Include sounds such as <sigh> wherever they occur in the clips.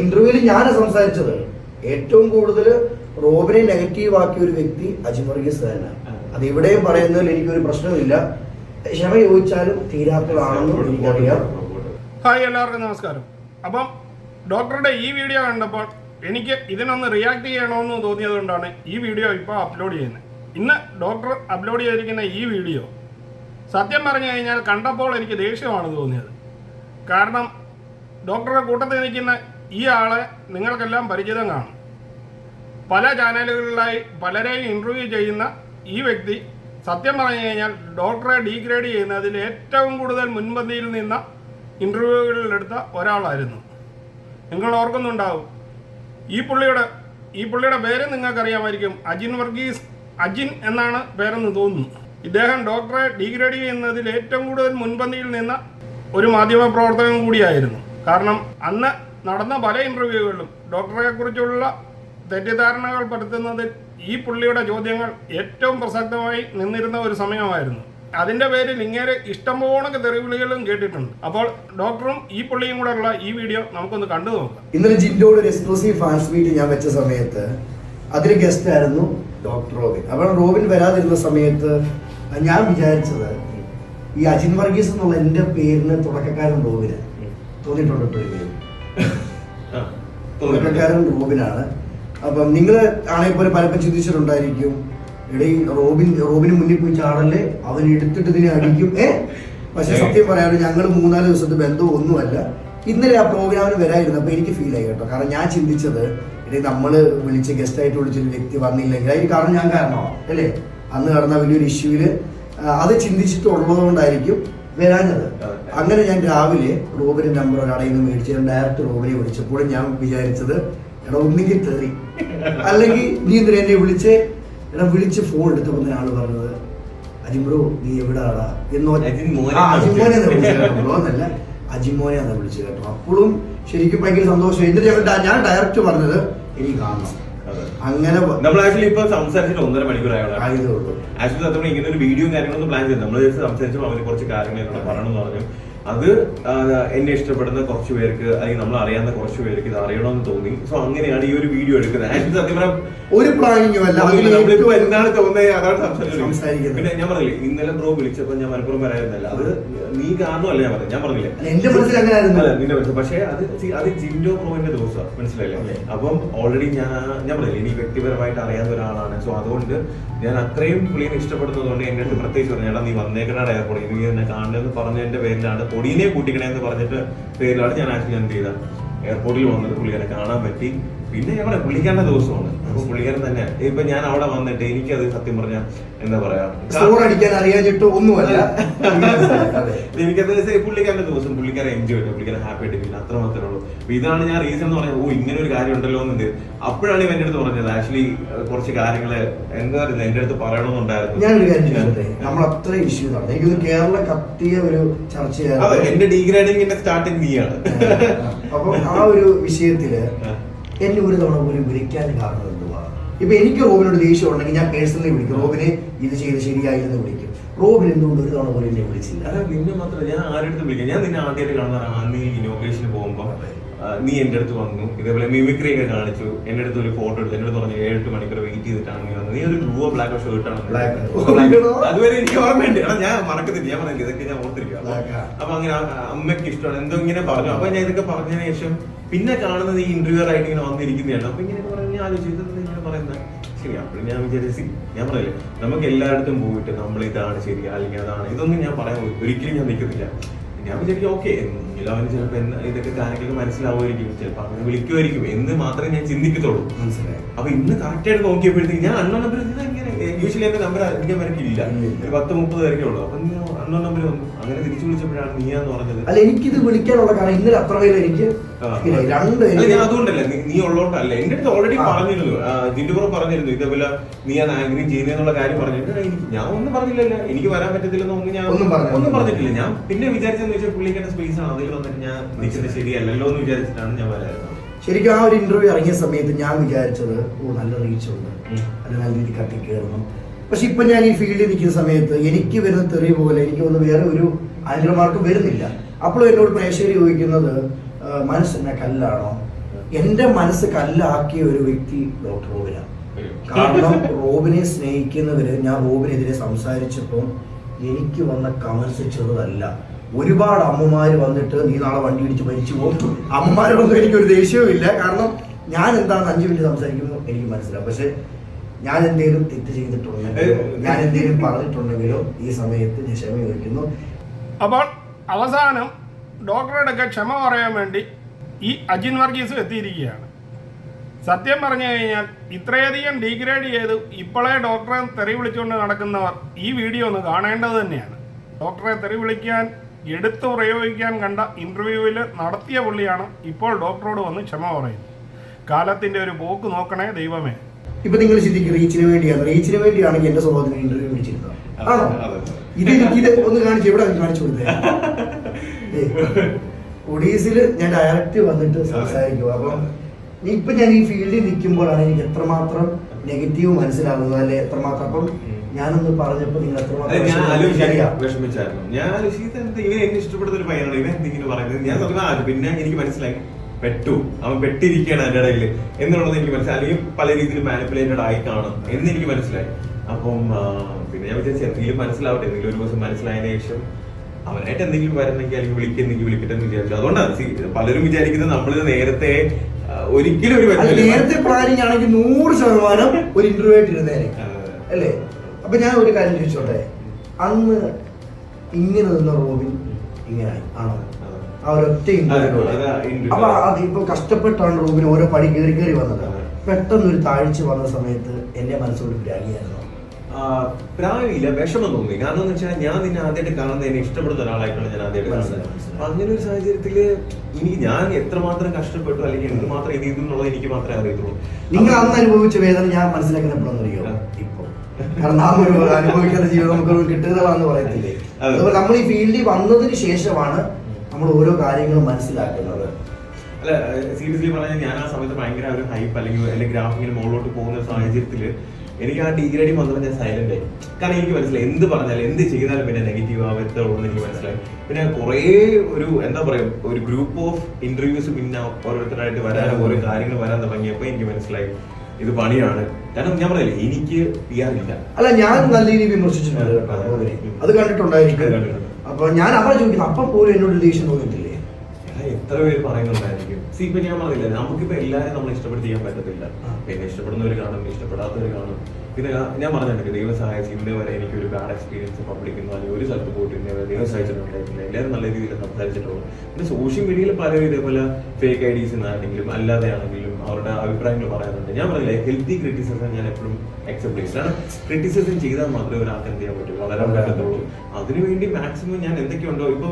ഇന്റർവ്യൂവിൽ ഞാൻ സംസാരിച്ചത്. ഏറ്റവും കൂടുതൽ റോബിനെ നെഗറ്റീവ് ആക്കിയ ഒരു വ്യക്തി അജിമർഗീസ് തന്നെ. അത് എവിടെയും പറയുന്നതിൽ എനിക്കൊരു പ്രശ്നമില്ല ക്ഷമ ചോദിച്ചാലും തീരാത്തതാണെന്നും എനിക്കറിയാം. ഹായ് എല്ലാവർക്കും നമസ്കാരം. അപ്പം ഡോക്ടറുടെ ഈ വീഡിയോ കണ്ടപ്പോൾ എനിക്ക് ഇതിനൊന്ന് റിയാക്ട് ചെയ്യണമെന്ന് തോന്നിയതുകൊണ്ടാണ് ഈ വീഡിയോ ഇപ്പോൾ അപ്ലോഡ് ചെയ്യുന്നത്. ഇന്ന് ഡോക്ടർ അപ്ലോഡ് ചെയ്തിരിക്കുന്ന ഈ വീഡിയോ സത്യം പറഞ്ഞു കഴിഞ്ഞാൽ കണ്ടപ്പോൾ എനിക്ക് ദേഷ്യമാണ് തോന്നിയത്. കാരണം ഡോക്ടറുടെ കൂട്ടത്തിൽ നിൽക്കുന്ന ഈ ആളെ നിങ്ങൾക്കെല്ലാം പരിചിതം കാണും. പല ചാനലുകളിലായി പലരെയും ഇന്റർവ്യൂ ചെയ്യുന്ന ഈ വ്യക്തി സത്യം പറഞ്ഞു കഴിഞ്ഞാൽ ഡോക്ടറെ ഡീഗ്രേഡ് ചെയ്യുന്നതിൽ ഏറ്റവും കൂടുതൽ മുൻപന്തിയിൽ നിന്ന ഇന്റർവ്യൂകളിലെടുത്ത ഒരാളായിരുന്നു. നിങ്ങൾ ഓർക്കുന്നുണ്ടാവും. ഈ പുള്ളിയുടെ ഈ പുള്ളിയുടെ പേര് നിങ്ങൾക്കറിയാമായിരിക്കും. അജിൻ വർഗീസ് അജിൻ എന്നാണ് പേരെന്ന് തോന്നുന്നു. ഇദ്ദേഹം ഡോക്ടറെ ഡിഗ്രേഡ് ചെയ്യുന്നതിൽ ഏറ്റവും കൂടുതൽ മുൻപന്തിയിൽ നിന്ന ഒരു മാധ്യമ പ്രവർത്തകൻ കൂടിയായിരുന്നു. കാരണം അന്ന് നടന്ന പല ഇന്റർവ്യൂകളിലും ഡോക്ടറെ കുറിച്ചുള്ള തെറ്റിദ്ധാരണകൾ പരത്തുന്നതിൽ ഈ പുള്ളിയുടെ ചോദ്യങ്ങൾ ഏറ്റവും പ്രസക്തമായി നിന്നിരുന്ന ഒരു സമയമായിരുന്നു. അതിന്റെ പേരിൽ ഇങ്ങനെ ഇഷ്ടംപോലെ തെറിവിളികളും കേട്ടിട്ടുണ്ട്. അപ്പോൾ ഡോക്ടറും ഈ പുള്ളിയും കൂടെ ഉള്ള ഈ വീഡിയോ നമുക്കൊന്ന് കണ്ടു നോക്കാം. ഇന്നലെ ജിൻഡോട് ഒരു എക്സ്ക്ലൂസീവ് ഫാൻസ് മീറ്റ് ഞാൻ വെച്ച സമയത്ത് അതിൽ ഗസ്റ്റ് ആയിരുന്നു ഡോക്ടർ റോബിൻ. അപ്പോൾ റോബിൻ വരാതിരുന്ന സമയത്ത് ഞാൻ വിചാരിച്ചത് ഈ അജിൻ വർഗീസ് എന്നുള്ള എന്റെ പേരിന് തുടക്കക്കാരൻ റോബിന് തോന്നിയിട്ടുണ്ട് എപ്പോഴെങ്കിലും തുടക്കക്കാരൻ റോബിനാണ്. അപ്പം നിങ്ങൾ ആണെങ്കിൽ പോലെ പലപ്പോൾ ചിന്തിച്ചിട്ടുണ്ടായിരിക്കും. എടീ റോബിൻ റോബിന് മുന്നിൽ പോയി ചാടല്ലേ? അവൻ എടുത്തിട്ട് ഇതിനെ അടിക്കും. ഏ? പക്ഷെ സത്യം പറയാണ്ട് ഞങ്ങൾ മൂന്നാൽ ദിവസത്തെ ബന്ധം ഒന്നുമല്ല. ഇന്നലെ ആ പ്രോഗ്രാമിന് വരായിരുന്നപ്പോൾ എനിക്ക് ഫീൽ ആയി കേട്ടോ. കാരണം ഞാൻ ചിന്തിച്ചത് ഇനി നമ്മൾ വിളിച്ച് ഗസ്റ്റ് ആയിട്ട് വിളിച്ചൊരു വ്യക്തി വന്നില്ലെങ്കിൽ അതിന് കാരണം ഞാൻ കാരണമാണ് അല്ലേ? അന്ന് നടന്ന വലിയൊരു ഇഷ്യൂവിൽ അത് ചിന്തിച്ചിട്ട് ചിന്തിച്ചിട്ടുള്ളതുകൊണ്ടായിരിക്കും വരാഞ്ഞത്. അങ്ങനെ ഞാൻ രാവിലെ റോബിന്റെ നമ്പർ ഒരാളെ നിന്ന് മേടിച്ച് ഞാൻ ഡയറക്റ്റ് റോബിനെ വിളിച്ചപ്പോൾ ഞാൻ വിചാരിച്ചത് എടാ ഒന്നുകിൽ തെറി അല്ലെങ്കിൽ നീ എന്തിനാ എന്നെ വിളിച്ച്? എടാ വിളിച്ച് ഫോൺ എടുത്ത് വന്ന ആൾ പറഞ്ഞത് അജിമ്രോ നീ എവിടാടാ? എന്നോ അജിമോനെ എന്നല്ല അജിമോനെ എന്ന് വിളിച്ചു കേട്ടോ. അപ്പോഴും ശരിക്കും ഭയങ്കര സന്തോഷം. എന്നിട്ട് ഞാൻ ഡയറക്റ്റ് പറഞ്ഞത് എനിക്ക് കാണണം. അങ്ങനെ നമ്മൾ ആക്ച്വലി ഇപ്പൊ സംസാരിച്ചിട്ട് ഒന്നര മണിക്കൂർ ആയതേ ഉള്ളൂ. ആക്ച്വലി സത്യം ഇങ്ങനെ ഒരു വീഡിയോ കാര്യങ്ങളൊന്നും പ്ലാൻ ചെയ്തു നമ്മൾ സംസാരിച്ചപ്പോൾ അവർ കുറച്ച് കാര്യങ്ങളൊക്കെ പറയണമെന്ന് പറഞ്ഞു. അത് എന്നെ ഇഷ്ടപ്പെടുന്ന കുറച്ച് പേർക്ക് അല്ലെങ്കിൽ നമ്മൾ അറിയാവുന്ന കുറച്ച് പേർക്ക് ഇത് അറിയണമെന്ന് തോന്നി. സോ അങ്ങനെയാണ് ഈ ഒരു വീഡിയോ എടുക്കുന്നത്. സത്യം പറഞ്ഞാൽ ഒരു നമ്മളിപ്പോ എന്താണ് തോന്നുന്നത്? അതാണ് സംസാരിക്കുന്നത്. പിന്നെ ഞാൻ പറഞ്ഞില്ലേ ഇന്നലെ ബ്രോ വിളിച്ചപ്പോ ഞാൻ മലപ്പുറം വരായിരുന്നല്ല. അത് നീ കാരണമല്ല ഞാൻ പറഞ്ഞു ഞാൻ പറഞ്ഞില്ലേ? എന്റെ. അല്ല, നിന്റെ മനസ്സിൽ. പക്ഷേ അത് അത് ജിൻഡോ ബ്രോന്റെ ദിവസമാണ്. മനസ്സിലായില്ലേ. അപ്പം ഓൾറെഡി ഞാൻ ഞാൻ പറഞ്ഞില്ലേ എനിക്ക് വ്യക്തിപരമായിട്ട് അറിയാവുന്ന ഒരാളാണ്. സോ അതുകൊണ്ട് ഞാൻ അത്രയും പുള്ളിയെ ഇഷ്ടപ്പെടുന്നതുകൊണ്ട് എന്റെ അടുത്ത് പ്രത്യേകിച്ച് പറഞ്ഞു ചേട്ടാ നീ വന്നേക്കണ എയർപോർട്ട് നീ എന്നെ കാണണമെന്ന് പറഞ്ഞതിന്റെ പേരിലാണ് പൊടിയനെ കൂട്ടിക്കണേ എന്ന് പറഞ്ഞിട്ട് പേരിലാണ് ഞാൻ ആക്ച്വലി എന്ത് ചെയ്ത. എയർപോർട്ടിൽ വന്നത് പുള്ളിക്കാരെ കാണാൻ പറ്റി. പിന്നെ ഞങ്ങളെ പറയാം പുള്ളിക്കാരന്റെ ദിവസമാണ്. പുള്ളിക്കാരൻ തന്നെയാണ് ഇപ്പൊ ഞാൻ അവിടെ വന്നിട്ട് എനിക്കത് സത്യം പറഞ്ഞ എന്താ പറയാ? അടിക്കാൻ അറിയാഞ്ഞിട്ടോ ഒന്നുമല്ല. <laughs> എനിക്കത് പുള്ളിക്കാരന്റെ ദിവസം പുള്ളിക്കാരെ എൻജോയ് ചെയ്യാം പുള്ളിക്കാരൻ ഹാപ്പി ആയിട്ട് പിന്നെ അത്ര മാത്രമേ ഉള്ളൂ. അപ്പൊ ഇതാണ് ഞാൻ റീസൺ എന്ന് പറഞ്ഞത്. ഓ ഇങ്ങനെ ഒരു കാര്യം ഉണ്ടല്ലോ എന്നത് അപ്പോഴാണ് ഇവ എന്റെ അടുത്ത് പറഞ്ഞത്. ആക്ച്വലി കുറച്ച് കാര്യങ്ങൾ എന്താ പറയുന്നത്? എന്റെ അടുത്ത് പറയണമെന്നുണ്ടായിരുന്നു. ഞാനൊരു കാര്യം ചോദിച്ചോട്ടെ നമ്മൾ അത്ര ഇഷ്യൂ നടന്നു എനിക്കൊന്ന് കേരള കത്തിയ ഒരു ചർച്ചയായിരുന്നു. എന്റെ ഡീഗ്രേഡിംഗിന്റെ സ്റ്റാർട്ടിങ് നീയാണ്. അപ്പൊ ആ ഒരു വിഷയത്തിൽ എന്നെ ഒരു തവണ പോലും വിളിക്കാൻ കാരണം എന്തുവാ? ഇപ്പൊ എനിക്ക് റോബിനോട് ദേഷ്യം ഉണ്ടെങ്കിൽ ഞാൻ പേഴ്സണലി വിളിക്കും. റോബിനെ ഇത് ചെയ്ത് ശരിയായിരുന്നു വിളിക്കും. റോബിൻ എന്തുകൊണ്ട് ഒരു തവണ പോലും എന്നെ വിളിച്ചില്ല? അല്ല നിന്നെ മാത്രമല്ല ഞാൻ ആരെടുത്ത് വിളിക്കാം? ഞാൻ നിന്നെ ആദ്യമായിട്ട് കാണുന്ന അന്ന് ഇനോഗ്രേഷന് പോകുമ്പോ. നീ എന്റെ അടുത്ത് വന്നു. ഇതേപോലെ മിമിക്രി ഒക്കെ കാണിച്ചു. എന്റെ അടുത്ത് ഒരു ഫോട്ടോ എടുത്തു. എന്നോട് പറഞ്ഞു ഏഴ് എട്ട് മണിക്കൂർ വെയിറ്റ് ചെയ്തിട്ടാണ് നീ വന്നത്. നീ ഒരു ബ്ലൂ ബ്ലാക്ക് Black. അതുവരെ എനിക്ക് ഓർമ്മയുണ്ട് ഞാൻ മറക്കത്തില്ല. ഞാൻ പറഞ്ഞു ഇതൊക്കെ ഞാൻ ഓർത്തിരിക്കുക അപ്പൊ- അങ്ങനെ അമ്മയ്ക്ക് ഇഷ്ടമാണ്. എന്തോ ഇങ്ങനെ പറഞ്ഞു. അപ്പൊ ഞാൻ ഇതൊക്കെ പറഞ്ഞതിന് ശേഷം പിന്നെ കാണുന്നത് ഈ ഇന്റർവ്യൂ ആയിട്ട് ഇങ്ങനെ വന്നിരിക്കുന്നതാണ്. അപ്പൊ ഇങ്ങനെ പറഞ്ഞു ഞാൻ ആലോചിച്ചു ഇങ്ങനെ പറയുന്നത്. ശരി അപ്പോഴും ഞാൻ വിചാരിച്ചു ഞാൻ പറയില്ലേ നമുക്ക് എല്ലായിടത്തും പോയിട്ട് നമ്മൾ ഇതാണ് ശരി അല്ലെങ്കിൽ അതാണ്. ഇതൊന്നും ഞാൻ പറയാൻ ഒരിക്കലും ഞാൻ നിൽക്കുന്നില്ല. ഞാൻ വിചാരിക്കും ഓക്കെ എല്ലാവരും ചിലപ്പോൾ എന്ന് ഇതൊക്കെ കാര്യങ്ങളൊക്കെ മനസ്സിലാവുമായിരിക്കും ചിലപ്പോൾ അങ്ങനെ വിളിക്കുമായിരിക്കും. എന്ന് മാത്രമേ ഞാൻ ചിന്തിക്കത്തുള്ളൂ. മനസ്സിലായി. അപ്പൊ ഇന്ന് കറക്റ്റ് ആയിട്ട് നോക്കിയപ്പോഴത്തേക്ക് ഞാൻ അണ്ണോ നമ്പർ യൂഷ്വലി എന്റെ നമ്പർ എനിക്ക് വരക്കില്ല ഇല്ല. ഒരു പത്ത് മുപ്പത് പേരൊക്കെ ഉള്ളൂ. അപ്പൊ അന്നോ അണ്ണോ നമ്പർ വന്നു അങ്ങനെ തിരിച്ചു വിളിച്ചപ്പോഴാണ് നീയാന്ന് പറഞ്ഞത്. അല്ല എനിക്കിത് വിളിക്കാനുള്ള കാരണം ഇന്നലെ അത്ര പേര് എനിക്ക്. രണ്ട് ഞാൻ അതുകൊണ്ടല്ല നീ- ഉള്ളോണ്ടല്ല. എന്റെ അടുത്ത് ഓൾറെഡി പറഞ്ഞിരുന്നു. പറഞ്ഞിരുന്നു ജിൻഡുപുറം പറഞ്ഞിരുന്നു ഇതേപോലെ നീ ഞാൻ ആഗ്രഹം ചെയ്യുന്നുള്ള കാര്യം പറഞ്ഞിട്ട് എനിക്ക് ഞാൻ ഒന്നും പറഞ്ഞില്ലല്ലോ. എനിക്ക് വരാൻ പറ്റത്തില്ലെന്ന് ഒന്നും ഞാൻ ഒന്നും പറഞ്ഞിട്ടില്ല. ഞാൻ പിന്നെ വിചാരിച്ചെന്ന് വെച്ചാൽ പുള്ളിക്കാരുടെ സ്പേസ് ആണ്. അതിൽ വന്നിട്ട് ഞാൻ നിൽക്കുന്നത് ശരിയല്ലല്ലോ എന്ന് വിചാരിച്ചിട്ടാണ് ഞാൻ വരാറ് ശരിക്കും ആ ഒരു ഇന്റർവ്യൂ ഇറങ്ങിയ സമയത്ത് ഞാൻ വിചാരിച്ചത് ഓ നല്ല റീച്ച് ഉണ്ട്. അത് നല്ല രീതിയിൽ പക്ഷെ ഇപ്പൊ ഞാൻ ഈ ഫീൽഡിൽ നിൽക്കുന്ന സമയത്ത് എനിക്ക് വരുന്ന തെറി പോലെ എനിക്ക് ഒന്ന് വേറെ ഒരു ആൻഡ്രമാർക്ക് വരുന്നില്ല. അപ്പോൾ എന്നോട് പ്രേക്ഷകർ ചോദിക്കുന്നത് മനസ്സ് എന്നെ കല്ലാണോ? എന്റെ മനസ്സ് കല്ലാക്കിയ ഒരു വ്യക്തി ഡോക്ടർ റോബിനാണ്. കാരണം റോബിനെ സ്നേഹിക്കുന്നവര് ഞാൻ റോബിനെതിരെ സംസാരിച്ചപ്പോൾ എനിക്ക് വന്ന കമൻസ് ചെറുതല്ല. ഒരുപാട് അമ്മമാര് വന്നിട്ട് നീ നാളെ വണ്ടി ഇടിച്ച് മരിച്ചു പോകും അമ്മമാരോടൊന്നും എനിക്കൊരു ദേഷ്യവും ഇല്ല കാരണം ഞാൻ എന്താണ് അഞ്ചു മിനിറ്റ് സംസാരിക്കുമ്പോൾ എനിക്ക് മനസ്സിലാവും. പക്ഷെ ഞാൻ എന്തെങ്കിലും തെറ്റ് ചെയ്തിട്ടുണ്ടെങ്കിലോ ഞാൻ എന്തെങ്കിലും പറഞ്ഞിട്ടുണ്ടെങ്കിലോ ഈ സമയത്ത് ഞാൻ ക്ഷമ ചോദിക്കുന്നു. അപ്പോൾ അവസാനം ഡോക്ടറുടെയൊക്കെ ക്ഷമ പറയാൻ വേണ്ടി ഈ അജിൻ വർഗീസ് എത്തിയിരിക്കുകയാണ്. സത്യം പറഞ്ഞു കഴിഞ്ഞാൽ ഇത്രയധികം ഡീഗ്രേഡ് ചെയ്ത് ഇപ്പോഴേ ഡോക്ടറെ തെറി വിളിച്ചുകൊണ്ട് നടക്കുന്നവർ ഈ വീഡിയോ ഒന്ന് കാണേണ്ടത് തന്നെയാണ്. ഡോക്ടറെ തെറി വിളിക്കാൻ എടുത്തു പ്രയോഗിക്കാൻ കണ്ട ഇന്റർവ്യൂവിൽ നടത്തിയ പുള്ളിയാണ് ഇപ്പോൾ ഡോക്ടറോട് വന്ന് ക്ഷമ പറയുന്നത്. കാലത്തിന്റെ ഒരു പോക്ക് നോക്കണേ ദൈവമേ. ഇപ്പൊ നിങ്ങൾ ചിന്തിക്കും റീച്ചിന് വേണ്ടിയാണ്. റീച്ചിന് വേണ്ടിയാണെങ്കിൽ എന്റെ സ്വഭാവത്തിന് ഇന്റർവ്യൂ വിളിച്ചിരുന്നത് ആണോ. ഇത് എനിക്ക് ഇത് ഒന്ന് കാണിച്ചു ഇവിടെ കാണിച്ചു കൊടുത്തേ? <laughs> ഒഡീസിൽ ഞാൻ ഡയറക്റ്റ് വന്നിട്ട് സംസാരിക്കും. അപ്പം ഇപ്പൊ ഞാൻ ഈ ഫീൽഡിൽ നിൽക്കുമ്പോഴാണ് എനിക്ക് എത്രമാത്രം നെഗറ്റീവ് മനസ്സിലാകുന്നത് അല്ലെ? എത്രമാത്രം? അപ്പം ഞാനൊന്ന് പറഞ്ഞപ്പോ നിങ്ങൾ എത്രമാത്രം ഞാൻ ഇഷ്ടപ്പെടുന്ന ഒരു പയ്യനാണ്. ഇവൻ എന്തെങ്കിലും പറയുന്നത്? ഞാൻ പിന്നെ എനിക്ക് മനസ്സിലായി. പെട്ടു. അവൻ പെട്ടിരിക്കുകയാണ് അതിന്റെ ഇടയിൽ എന്നുള്ളത് എനിക്ക് മനസ്സിലായി. അല്ലെങ്കിൽ പല രീതിയിൽ മാനിപ്പുലേറ്റഡ് ആയി കാണും എന്ന് എനിക്ക് മനസ്സിലായി. അപ്പം പിന്നെ ഞാൻ വിചാരിച്ചു എന്തെങ്കിലും മനസ്സിലാവട്ടെ. എന്തെങ്കിലും ഒരു ദിവസം മനസ്സിലായതിനു ശേഷം അവനായിട്ട് എന്തെങ്കിലും വരണമെങ്കിൽ അല്ലെങ്കിൽ വിളിക്കുന്നെങ്കിൽ വിളിക്കട്ടെ എന്ന് വിചാരിച്ചു. അതുകൊണ്ടാണ് പലരും വിചാരിക്കുന്നത് നമ്മൾ നേരത്തെ ഒരിക്കലും ഒരു. നേരത്തെ പ്ലാനിങ് ആണെങ്കിൽ നൂറ് ശതമാനം ഒരു ഇന്റർവ്യൂ ആയിട്ട് ഇരുന്നേനെ. അല്ലേ? അപ്പൊ ഞാൻ ഒരു കാര്യം ചോദിച്ചോട്ടെ? അന്ന് ഇങ്ങനെ നിന്ന റോബിൻ ഇങ്ങനെ ആണോ? ആ. ഒരൊറ്റ ഇന്റർവ്യൂ. അപ്പൊ അത് ഇപ്പൊ കഷ്ടപ്പെട്ടാണ് റൂബിന് ഓരോ പടി കയറി കയറി വന്നത്. പെട്ടെന്ന് ഒരു താഴ്ച വന്ന സമയത്ത് എന്റെ മനസ്സോട് ഗ്രാഹിയായിരുന്നു പ്രായമില്ല വിഷമം തോന്നി. കാരണം എന്ന് വെച്ചാൽ ഞാൻ നിന്നെ ആദ്യമായിട്ട് കാണുന്നത് എന്നെ ഇഷ്ടപ്പെടുന്ന ഒരാളായിട്ടാണ് ഞാൻ ആദ്യമായിട്ട് കാണുന്നത്. അപ്പൊ അങ്ങനെ ഒരു സാഹചര്യത്തിൽ ഇനി ഞാൻ എത്രമാത്രം കഷ്ടപ്പെട്ടു അല്ലെങ്കിൽ എന്തുമാത്രം ഇത് ഇതെന്നുള്ളത് എനിക്ക് മാത്രമേ അറിയത്തുള്ളൂ. നിങ്ങൾ അന്ന് അനുഭവിച്ച വേദന ഞാൻ മനസ്സിലാക്കുന്ന എപ്പോഴെന്ന് അറിയോ ഇപ്പൊ. കാരണം നാം ഒരു അനുഭവിക്കുന്ന ജീവിതം നമുക്ക് കിട്ടുന്നതാണെന്ന് പറയത്തില്ലേ. അതുപോലെ നമ്മൾ ഈ ഫീൽഡിൽ വന്നതിന് ശേഷമാണ് നമ്മൾ ഓരോ കാര്യങ്ങളും മനസ്സിലാക്കുന്നത്. അല്ല സീരിയസ്ലി പറഞ്ഞാൽ ഞാൻ ആ സമയത്ത് ഭയങ്കര ഒരു ഹൈപ്പ് അല്ലെങ്കിൽ അല്ലെങ്കിൽ ഗ്രാഫിങ്ങിന് മുകളിലോട്ട് പോകുന്ന സാഹചര്യത്തിൽ സാഹചര്യത്തിൽ എനിക്ക് ആ ഡിഗ്രേഡിങ് വന്നപ്പോൾ ഞാൻ സൈലന്റ് ആയി. കാരണം എനിക്ക് മനസ്സിലായി എന്ത് പറഞ്ഞാലും എന്ത് ചെയ്താലും പിന്നെ നെഗറ്റീവ് ആവത്തുള്ളൂ എന്ന് എനിക്ക് മനസ്സിലായി. പിന്നെ കുറേ ഒരു എന്താ പറയുക ഒരു ഗ്രൂപ്പ് ഓഫ് ഇന്റർവ്യൂസ് പിന്നെ ഓരോരുത്തരായിട്ട് വരാൻ ഓരോ കാര്യങ്ങൾ വരാൻ തുടങ്ങിയപ്പോൾ എനിക്ക് മനസ്സിലായി ഇത് പണിയാണ്. കാരണം ഞാൻ പറയില്ല എനിക്ക് പി ആർ ഇല്ല. അല്ല ഞാൻ നല്ല രീതിയിൽ വിമർശിച്ചിട്ടുണ്ട് അത് കണ്ടിട്ടുണ്ടായിരിക്കും. അപ്പൊ ഞാൻ അവരെ ചോദിക്കുന്നത് അപ്പം പോലും എന്നോട് ദേഷ്യം തോന്നിയിട്ടില്ലേ? എടാ, എത്ര പേര് പറയുന്നുണ്ടായിരിക്കും? സി ഇപ്പൊ ഞാൻ പറഞ്ഞില്ല നമുക്കിപ്പോ എല്ലാരും നമ്മൾ ഇഷ്ടപ്പെടുത്തി ചെയ്യാൻ പറ്റത്തില്ല. പിന്നെ ഇഷ്ടപ്പെടുന്നവർ കാണും ഇഷ്ടപ്പെടാത്തവർ കാണും. പിന്നെ ഞാൻ- ഞാൻ പറഞ്ഞിട്ടുണ്ട് ദൈവം സഹായിച്ച് ഇന്നേ വരെ എനിക്ക് ഒരു ബാഡ് എക്സ്പീരിയൻസ് പബ്ലിക്കുന്നു അല്ലെങ്കിൽ ഒരു സ്ഥലത്ത് പോയിട്ട് ഇന്നേ വരെ ദൈവം സഹായിച്ചിട്ടുണ്ടായിരുന്നില്ല. എല്ലാവരും നല്ല രീതിയിൽ സംസാരിച്ചിട്ടുള്ളൂ. പിന്നെ സോഷ്യൽ മീഡിയയിൽ പലരും ഇതേപോലെ ഫേക്ക് ഐ ഡീസ് ആണെങ്കിലും അല്ലാതെ ആണെങ്കിലും അവരുടെ അഭിപ്രായങ്ങൾ പറയാറുണ്ട്. ഞാൻ പറയില്ല ഹെൽത്തി ക്രിറ്റിസിസം ഞാൻ എപ്പോഴും അക്സെപ്റ്റ് ചെയ്യും. കാരണം ക്രിറ്റിസിസം ചെയ്താൽ മാത്രമേ ഒരാൾക്ക് എന്ത് ചെയ്യാൻ പറ്റൂ? വളരാൻ പറ്റത്തുള്ളൂ അതിനുവേണ്ടി മാക്സിമം ഞാൻ എന്തൊക്കെയുണ്ടോ ഇപ്പൊ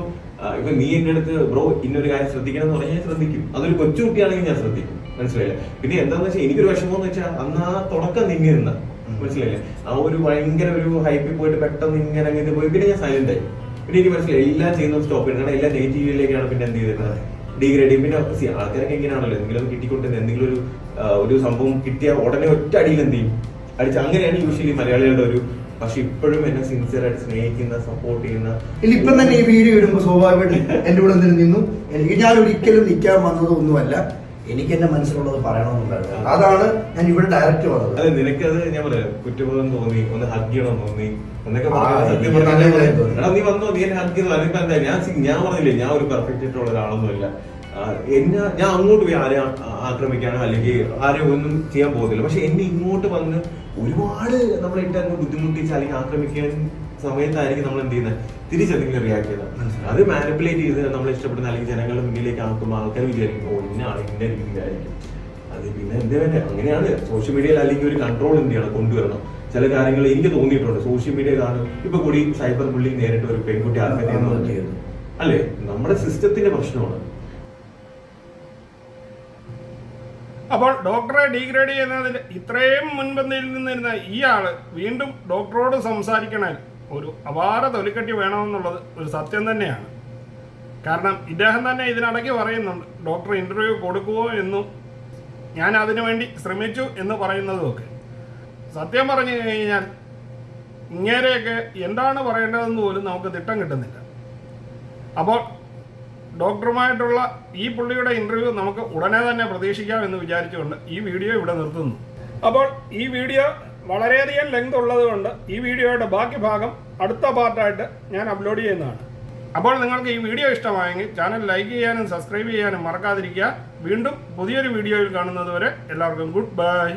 ഇപ്പൊ നീ എന്റെ അടുത്ത് ബ്രോ ഇന്നൊരു കാര്യം ശ്രദ്ധിക്കണം എന്ന് പറഞ്ഞാൽ ഞാൻ ശ്രദ്ധിക്കും. അതൊരു കൊച്ചുകുട്ടിയാണെങ്കിൽ ഞാൻ ശ്രദ്ധിക്കും. മനസ്സിലായില്ലേ? പിന്നെ എന്താന്ന് വെച്ചാൽ എനിക്കൊരു വിഷമം എന്ന് വെച്ചാൽ അന്ന് ആ തുടക്കം നിന്നി നിന്ന. മനസ്സിലായില്ലേ? ആ ഒരു ഭയങ്കര ഒരു ഹൈപ്പിൽ പോയിട്ട് പെട്ടെന്ന് ഇങ്ങനെ അങ്ങനെ പോയി. പിന്നെ ഞാൻ സൈലന്റ് ആയി. പിന്നെ എനിക്ക് മനസ്സിലായി എല്ലാം ചെയ്യുന്നതും സ്റ്റോപ്പ് ചെയ്യണം. കാരണം എല്ലാം നെഗറ്റീവിലേക്കാണ് പിന്നെ എന്ത് ചെയ്തിരുന്നത് ഡിഗ്രേഡ് പിന്നെ ആൾക്കാരൊക്കെ എങ്ങനെയാണല്ലോ എന്തെങ്കിലും കിട്ടിക്കൊണ്ടിരുന്ന എന്തെങ്കിലും ഒരു ഒരു സംഭവം കിട്ടിയ ഉടനെ ഒറ്റ അടിയിൽ എന്ത് ചെയ്യും? അടിച്ച് അങ്ങനെയാണ് യൂഷ്വലി മലയാളികളുടെ ഒരു പക്ഷെ ഇപ്പോഴും എന്നെ സിൻസിയർ ആയിട്ട് സ്നേഹിക്കുന്ന സപ്പോർട്ട് ചെയ്യുന്ന ഇല്ല ഇപ്പം തന്നെ ഈ വീഡിയോ ഇടുമ്പോൾ സ്വാഭാവികമായിട്ട് എന്റെ കൂടെ നിന്നു. എനിക്ക് ഞാൻ ഒരിക്കലും നിൽക്കാൻ വന്നത് ഒന്നുമല്ല. എനിക്ക് എന്റെ മനസ്സിലുള്ളത് പറയണമെന്നുണ്ടായിരുന്നു അതാണ് ഞാൻ ഇവിടെ ഡയറക്റ്റ് വന്നത് അതെ നിനക്കത് ഞാൻ പറയാം. കുറ്റബോധം തോന്നി ഒന്ന് ഹഗ് ചെയ്യണം തോന്നി എന്നൊക്കെ സത്യം പറഞ്ഞാൽ. എടാ നീ വന്നോ നീ എന്നെ ഹഗ് ചെയ്തു? അതിപ്പോ എന്താ ഞാൻ ഞാൻ പറഞ്ഞില്ലേ ഞാൻ ഒരു പെർഫെക്റ്റ് ആയിട്ടുള്ള ഒരാളൊന്നുമില്ല. എന്നെ ഞാൻ അങ്ങോട്ട് പോയി ആരെ ആക്രമിക്കാനോ അല്ലെങ്കിൽ ആരെ ഒന്നും ചെയ്യാൻ പോകുന്നില്ല. പക്ഷെ എന്നെ ഇങ്ങോട്ട് വന്ന് ഒരുപാട് നമ്മളെ ഇട്ട് അങ്ങ് ബുദ്ധിമുട്ടിച്ച് അല്ലെങ്കിൽ ആക്രമിക്കാൻ സമയത്തായിരിക്കും നമ്മൾ എന്ത് ചെയ്യുന്നത്? തിരിച്ചെന്തെങ്കിലും റിയാക്ട് ചെയ്തത്. അത് മാനിപ്പുലേറ്റ് ചെയ്ത് നമ്മൾ ഇഷ്ടപ്പെടുന്ന അല്ലെങ്കിൽ ജനങ്ങളുടെ മുന്നിലേക്ക് ആക്കുമ്പോൾ ആൾക്കാർ വിചാരിക്കും ഓ ആൾ ഇന്ന രീതിയിലായിരിക്കും. അത് പിന്നെ എന്ത് തന്നെ അങ്ങനെയാണ്. സോഷ്യൽ മീഡിയയിൽ അല്ലെങ്കിൽ ഒരു കൺട്രോൾ എന്ത് ചെയ്യണം? കൊണ്ടുവരണം. ചില കാര്യങ്ങൾ എനിക്ക് തോന്നിയിട്ടുണ്ട്. സോഷ്യൽ മീഡിയ മീഡിയയിലാണ് ഇപ്പൊ കൂടി സൈബർ ബുള്ളിങ് നേരിട്ട് ഒരു പെൺകുട്ടി ആത്മഹത്യ അല്ലെ. അല്ലേ? നമ്മുടെ സിസ്റ്റത്തിന്റെ പ്രശ്നമാണ്. അപ്പോൾ ഡോക്ടറെ ഡീഗ്രേഡ് ചെയ്യുന്നതിന് ഇത്രയും മുൻപന്തിയിൽ നിന്നിരുന്ന ഈ ആൾ വീണ്ടും ഡോക്ടറോട് സംസാരിക്കണേ. ഒരു അപാര തൊലിക്കെട്ടി വേണമെന്നുള്ളത് ഒരു സത്യം തന്നെയാണ്. കാരണം ഇദ്ദേഹം തന്നെ ഇതിനിടയ്ക്ക് പറയുന്നുണ്ട് ഡോക്ടർ ഇന്റർവ്യൂ കൊടുക്കുമോ എന്നും ഞാൻ അതിനുവേണ്ടി ശ്രമിച്ചു എന്ന് പറയുന്നതുമൊക്കെ. സത്യം പറഞ്ഞു കഴിഞ്ഞാൽ ഇങ്ങനെയൊക്കെ എന്താണ് പറയേണ്ടതെന്ന് പോലും നമുക്ക് തിട്ടം കിട്ടുന്നില്ല. അപ്പോൾ ഡോക്ടറുമായിട്ടുള്ള ഈ പുള്ളിയുടെ ഇന്റർവ്യൂ നമുക്ക് ഉടനെ തന്നെ പ്രതീക്ഷിക്കാം എന്ന് വിചാരിച്ചുകൊണ്ട് ഈ വീഡിയോ ഇവിടെ നിർത്തുന്നു. അപ്പോൾ ഈ വീഡിയോ വളരെയധികം ലെങ്ത് ഉള്ളതുകൊണ്ട് ഈ വീഡിയോയുടെ ബാക്കി ഭാഗം അടുത്ത പാർട്ടായിട്ട് ഞാൻ അപ്ലോഡ് ചെയ്യുന്നതാണ്. അപ്പോൾ നിങ്ങൾക്ക് ഈ വീഡിയോ ഇഷ്ടമായെങ്കിൽ ചാനൽ ലൈക്ക് ചെയ്യാനും സബ്സ്ക്രൈബ് ചെയ്യാനും മറക്കാതിരിക്കുക. വീണ്ടും പുതിയൊരു വീഡിയോയിൽ കാണുന്നതുവരെ എല്ലാവർക്കും ഗുഡ് ബൈ